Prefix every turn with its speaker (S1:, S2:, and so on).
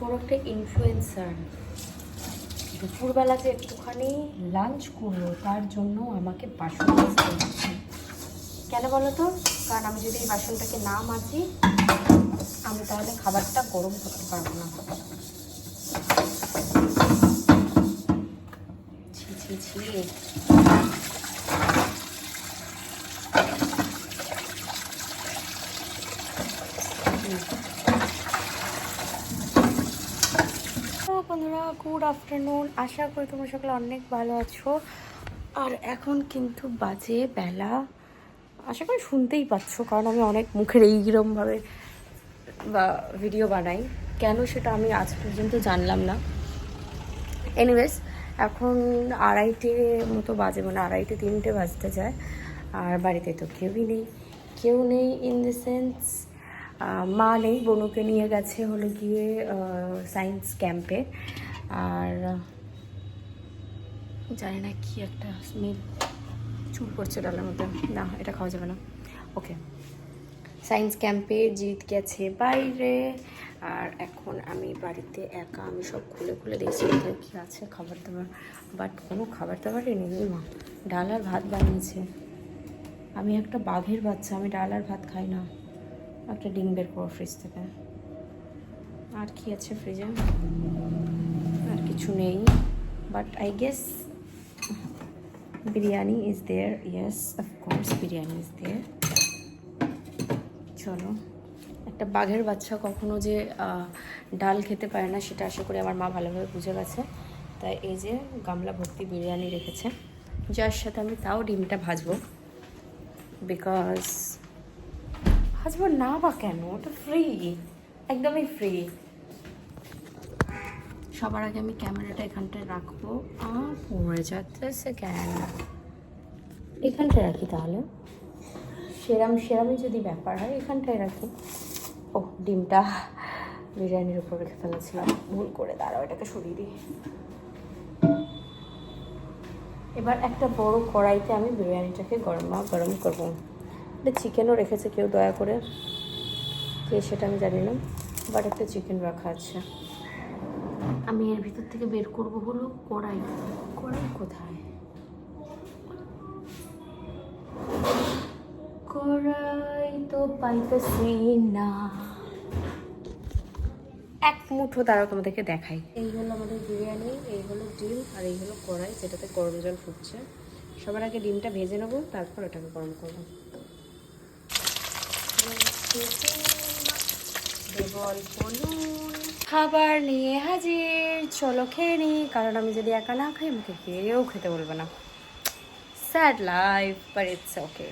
S1: বড় একটা ইনফ্লুয়েন্সার দুপুরবেলা যে একটুখানি লাঞ্চ করব তার জন্য আমাকে বাসন কেন বলো তো? কারণ আমি যদি এই বাসনটাকে না মাজি, আমি তাহলে খাবারটা গরম করতে পারব না। ছি ছি ছি তো বন্ধুরা গুড আফটারনুন আশা করি তোমরা সকলে অনেক ভালো আছো। আর এখন কিন্তু বাজে বেলা। আশা করি শুনতেই পাচ্ছ, কারণ আমি অনেক মুখের এইরকমভাবে বা ভিডিও বানাই। কেন সেটা আমি আজ পর্যন্ত জানলাম না। এনিওয়েজ এখন আড়াইটে মতো বাজে মানে আড়াইটে, তিনটে বাজতে যায়। আর বাড়িতে তো কেউই নেই। কেউ নেই ইন দ্য সেন্স মা নেই, বনুকে নিয়ে গেছে হলো গিয়ে সায়েন্স ক্যাম্পে আর, জানি না কি একটা স্মেল চুল পড়ছে ডালের মধ্যে। না, এটা খাওয়া যাবে না। ওকে সায়েন্স ক্যাম্পে জিত গেছে বাইরে, আর এখন আমি বাড়িতে একা, আমি সব খুলে খুলে দেখছি কী আছে খাবার দাবার বাট কোনো খাবার দাবারই নেই মা। ডাল আর ভাত বানিয়েছে। আমি একটা বাঘের বাচ্চা, আমি ডাল আর ভাত খাই না। একটা ডিম বের করো ফ্রিজ থেকে। আর কি আছে ফ্রিজে আর কিছু নেই। But I guess biryani is there yes of course biryani is there চলো। একটা বাঘের বাচ্চা কখনো যে ডাল খেতে পারে না, সেটা আশা করি আমার মা ভালোভাবে বুঝে গেছে। তাই এই যে গামলা ভর্তি বিরিয়ানি রেখেছে। যার সাথে আমি তাও ডিমটা ভাজবো। বিকজ ভাজবো না বা কেন? ওটা ফ্রি একদমই ফ্রি সবার আগে আমি ক্যামেরাটা এখানটায় রাখব। আর পড়ে যাচ্ছে কেন? এখানটায় রাখি তাহলে। সেরাম সেরামই যদি ব্যাপার হয় এখানটায় রাখি। ও ডিমটা বিরিয়ানির উপর রেখে ফেলেছিলাম। ভুল করে দাঁড়াও এটাকে সরিয়ে দিই। এবার একটা বড় কড়াইতে আমি বিরিয়ানিটাকে গরমা গরম করব। এটা চিকেনও রেখেছে কেউ দয়া করে কে সেটা আমি জানি না বাট একটা চিকেন রাখা আছে। আমি এর ভিতর থেকে বের করব হলো কড়াই। কড়াই কোথায়? কড়াই তো পাইতেছি না। এক মুঠো তারা তোমাদেরকে দেখাই। এই হলো আমাদের বিরিয়ানি এই হলো ডিম আর এই হলো কড়াই যেটাতে গরম জল ফুটছে। সবার আগে ডিমটা ভেজে নেব তারপর এটাকে গরম করব। খাবার নিয়ে হাজির, চলো খেয়ে নিই কারণ আমি যদি একা না খাই, আমাকে কেউ খেতে বলব না। Sad life but it's okay